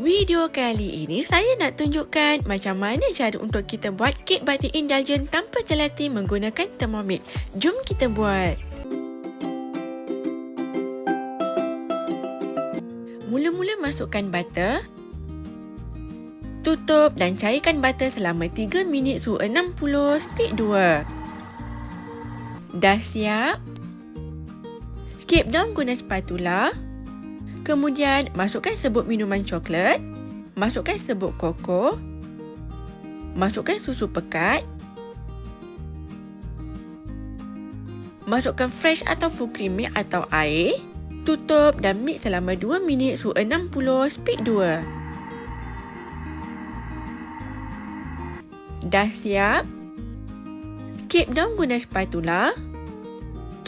Video kali ini saya nak tunjukkan macam mana cara untuk kita buat kek batik indulgent tanpa jelati menggunakan Thermomix. Jom kita buat. Mula-mula masukkan butter. Tutup dan cairkan butter selama 3 minit suhu 60 speed 2. Dah siap? Skip down guna spatula. Kemudian masukkan sebut minuman coklat, masukkan sebut koko, masukkan susu pekat, masukkan fresh atau full cream milk atau air, tutup dan mix selama 2 minit suhu 60 speed 2. Dah siap? Keep down guna spatula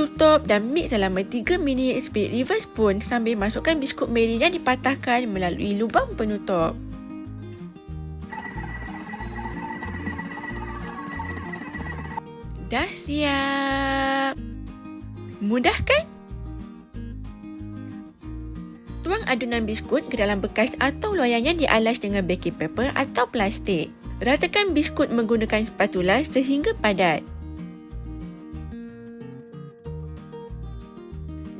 tutup dan mix selama 3 minit speed reverse spoon sambil masukkan biskut meri yang dipatahkan melalui lubang penutup. Dah siap. Mudah kan? Tuang adunan biskut ke dalam bekas atau loyang yang dialas dengan baking paper atau plastik. Ratakan biskut menggunakan spatula sehingga padat.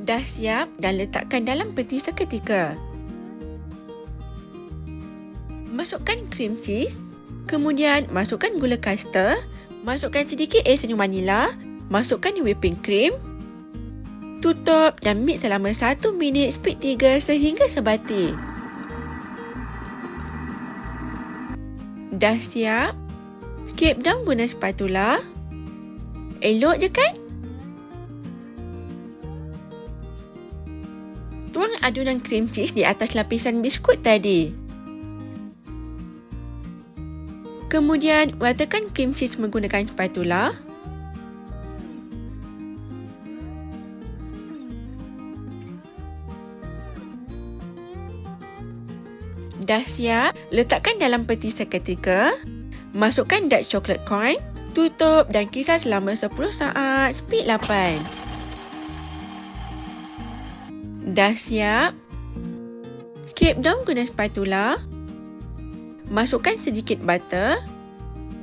Dah siap dan letakkan dalam peti seketika. Masukkan krim cheese, kemudian masukkan gula kasta, masukkan sedikit esen vanila, masukkan whipping cream, tutup dan mix selama 1 minit speed 3 sehingga sebati. Dah siap? Skip down guna spatula. Elok je kan? Tuang adunan cream cheese di atas lapisan biskut tadi. Kemudian, ratakan cream cheese menggunakan spatula. Dah siap? Letakkan dalam peti seketika. Masukkan dark chocolate coin. Tutup dan kisar selama 10 saat. Speed 8. Dah siap? Skip down guna spatula. Masukkan sedikit butter.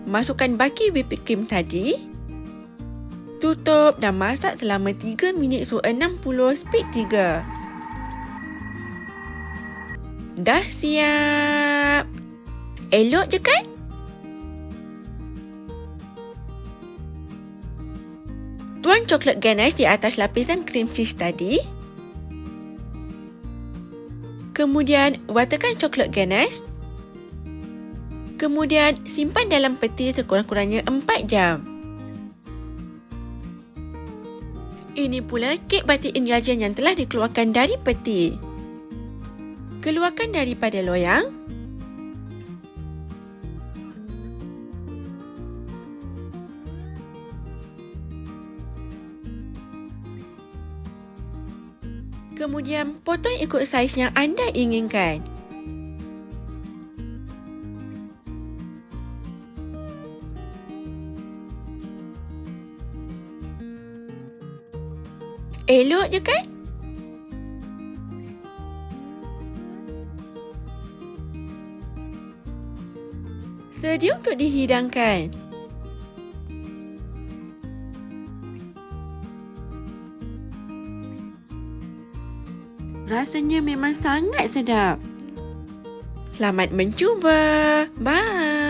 Masukkan baki whipping cream tadi. Tutup dan masak selama 3 minit suhu 60 speed 3. Dah siap. Elok je kan? Tuang coklat ganache di atas lapisan cream cheese tadi. Kemudian, watakan coklat ganache. Kemudian, simpan dalam peti sekurang-kurangnya 4 jam. Ini pula kek batik indulgent yang telah dikeluarkan dari peti. Keluarkan daripada loyang. Kemudian potong ikut saiz yang anda inginkan. Elok je kan? Sedia untuk dihidangkan. Rasanya memang sangat sedap. Selamat mencuba. Bye.